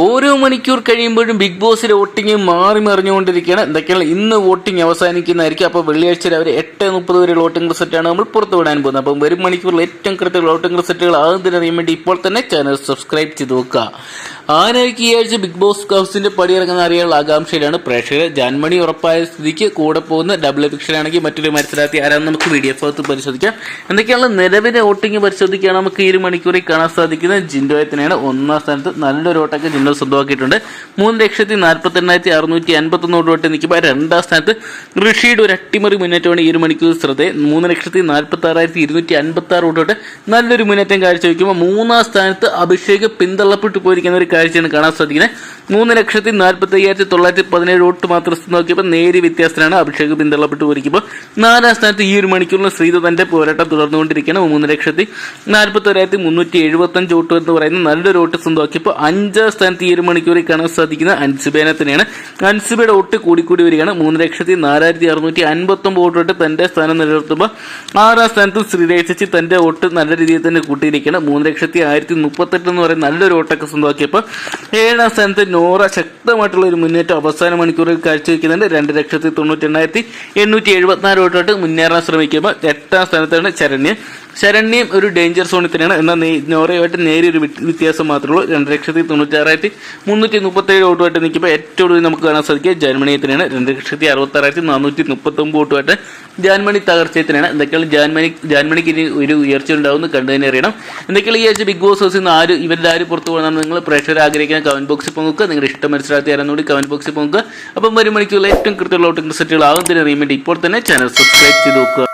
ഓരോ മണിക്കൂർ കഴിയുമ്പോഴും ബിഗ് ബോസിലെ വോട്ടിംഗ് മാറി മറിഞ്ഞുകൊണ്ടിരിക്കുകയാണ്. എന്തൊക്കെയാണ്? ഇന്ന് വോട്ടിംഗ് അവസാനിക്കുന്നതായിരിക്കും. അപ്പോൾ വെള്ളിയാഴ്ച രാവിലെ എട്ട് മുപ്പത് വരെയുള്ള വോട്ടിംഗ് റിസൾട്ടാണ് നമ്മൾ പുറത്തു വിടാൻ പോകുന്നത്. അപ്പം വരും മണിക്കൂറിൽ ഏറ്റവും കൃത്യമുള്ള വോട്ടിംഗ് റിസൾട്ടുകൾ ആദ്യം അറിയാൻ വേണ്ടി ഇപ്പോൾ തന്നെ ചാനൽ സബ്സ്ക്രൈബ് ചെയ്ത് നോക്കുക. ആരായിരിക്കും ഈ ആഴ്ച ബിഗ് ബോസ് ഹൗസിന്റെ പടിയിറങ്ങുന്ന അറിയാനുള്ള ആകാംക്ഷയിലാണ്. പ്രേക്ഷകർ ജാൻമണി ഉറപ്പായ സ്ഥിതിക്ക് കൂടെ പോകുന്ന ഡബിൾ ആണെങ്കിൽ മറ്റൊരു മത്സരാർത്ഥി ആരാന്ന് നമുക്ക് വി ഡി എഫ് അകത്ത് പരിശോധിക്കാം. എന്തൊക്കെയാണ് നിലവിലെ വോട്ടിംഗ് പരിശോധിക്കുകയാണ് നമുക്ക് ഈ ഒരു മണിക്കൂറിൽ കാണാൻ സാധിക്കുന്നത്? ജിൻഡോയത്തിനെയാണ് ഒന്നാം സ്ഥാനത്ത്. നല്ലൊരു വോട്ടൊക്കെ ജിൻഡോ സ്വന്തമാക്കിയിട്ടുണ്ട് മൂന്ന് ലക്ഷത്തി നാൽപ്പത്തി എണ്ണായിരത്തി അറുന്നൂറ്റി അൻപത്തി ഒന്ന് വോട്ട് നിൽക്കുമ്പോൾ രണ്ടാം സ്ഥാനത്ത് ഋഷിയുടെ ഒരു അട്ടിമറി മുന്നേറ്റമാണ് ഈ ഒരു മണിക്കൂർ ശ്രദ്ധ. മൂന്ന് ലക്ഷത്തി നാൽപ്പത്തി ആറായിരത്തി ഇരുന്നൂറ്റി അൻപത്തി ആറ് തൊട്ട് നല്ലൊരു മുന്നേറ്റം കാഴ്ച വയ്ക്കുമ്പോൾ മൂന്നാം സ്ഥാനത്ത് അഭിഷേക് പിന്തള്ളപ്പെട്ടു പോയിരിക്കുന്ന ഒരു കാഴ്ചയാണ് കാണാൻ സാധിക്കുന്നത്. മൂന്ന് ലക്ഷത്തി നാൽപ്പത്തി അയ്യായിരത്തി തൊള്ളായിരത്തി പതിനേഴ് വോട്ട് മാത്രം നോക്കിയപ്പോൾ നേരിയ വ്യത്യാസത്തിലാണ് അഭിഷേക് പിന്തള്ളപ്പെട്ടു പോയിരിക്കുമ്പോൾ. നാലാം സ്ഥാനത്ത് ഈ ഒരു മണിക്കൂറിൽ ശ്രീധ തന്റെ പോരാട്ടം തുടർന്നുകൊണ്ടിരിക്കുകയാണ്. മൂന്ന് ലക്ഷത്തി നാൽപ്പത്തി ഒരായിരത്തി മുന്നൂറ്റി എഴുപത്തി അഞ്ച് വോട്ട് എന്ന് പറയുന്ന നല്ലൊരു വോട്ട് സ്വന്തമാക്കിയപ്പോൾ അഞ്ചാം സ്ഥാനത്ത് ഈ ഒരു മണിക്കൂറിൽ കാണാൻ സാധിക്കുന്ന അൻസുബേനെ തന്നെയാണ്. അൻസുബയുടെ വോട്ട് കൂടിക്കൂടി വരികയാണ്. മൂന്ന് ലക്ഷത്തി നാലായിരത്തി അറുന്നൂറ്റി അൻപത്തി ഒമ്പത് വോട്ട് തന്റെ സ്ഥാനം നിലനിർത്തുമ്പോൾ ആറാം സ്ഥാനത്ത് ശ്രീരേഖ തന്റെ വോട്ട് നല്ല രീതിയിൽ തന്നെ കൂട്ടിയിരിക്കുകയാണ്. മൂന്ന് ലക്ഷത്തി ആയിരത്തി മുപ്പത്തെട്ട് എന്ന് പറയുന്ന നല്ലൊരു വോട്ടൊക്കെ സ്വന്തമാക്കിയപ്പോൾ ഏഴാം സ്ഥാനത്ത് നോറ ശക്തമായിട്ടുള്ള ഒരു മുന്നേറ്റം അവസാന മണിക്കൂറിൽ കാഴ്ചവെക്കുന്നുണ്ട്. രണ്ട് ലക്ഷത്തി തൊണ്ണൂറ്റി എണ്ണായിരത്തി എണ്ണൂറ്റി എഴുപത്തിനാല് വോട്ടോട്ട് മുന്നേറാൻ ശ്രമിക്കുമ്പോൾ എട്ടാം സ്ഥാനത്താണ് ശരണ്യൻ. ശരണ്യം ഒരു ഡേഞ്ചർ സോണിൽ തന്നെയാണ്. എന്നാൽ നോറയുമായിട്ട് നേരിയൊരു ഒരു വ്യത്യാസം മാത്രമേ ഉള്ളൂ. രണ്ട് ലക്ഷത്തി തൊണ്ണൂറ്റി ആറായിരത്തി മുന്നൂറ്റി മുപ്പത്തേഴ് വോട്ടുമായിട്ട് നിൽക്കുമ്പോൾ ഏറ്റവും കൂടുതൽ നമുക്ക് കാണാൻ സാധിക്കുക ജർമ്മനിയെ തന്നെയാണ്. രണ്ട് ലക്ഷത്തി അറുപത്താറായിരത്തി നാനൂറ്റി മുപ്പത്തൊമ്പത് വോട്ടുമായിട്ട് ജാൻമണി തകർച്ചയെ തന്നെയാണ്. എന്തൊക്കെയാണ് ജാൻമണി ജാൻമണിക്ക് ഇനി ഒരു ഉയർച്ച ഉണ്ടാവുമെന്ന് കണ്ടു തന്നെ അറിയണം. എന്തൊക്കെയാണ് ഈ ആഴ്ച ബിഗ് ബോസ് ഹൗസിൽ നിന്ന് ആര് ഇവരുടെ ആര് പുറത്തു പോകണം നിങ്ങൾ പ്രേക്ഷകർ ആഗ്രഹിക്കുന്ന കമന്റ് ബോക്സിൽ പോകുക നിങ്ങൾ ഇഷ്ടം മനസ്സിലാക്കി ആരെന്നുകൂടി കമന്റ് ബോക്സിൽ പോകുക അപ്പം വരും മണിക്കുള്ള ഏറ്റവും കൃത്യമുള്ള ഓട്ടിംഗ് റിസൾട്ടുകൾ ആകുന്നതിന് അറിയാൻ വേണ്ടി ഇപ്പോൾ തന്നെ ചാനൽ സബ്സ്ക്രൈബ് ചെയ്ത് നോക്കുക.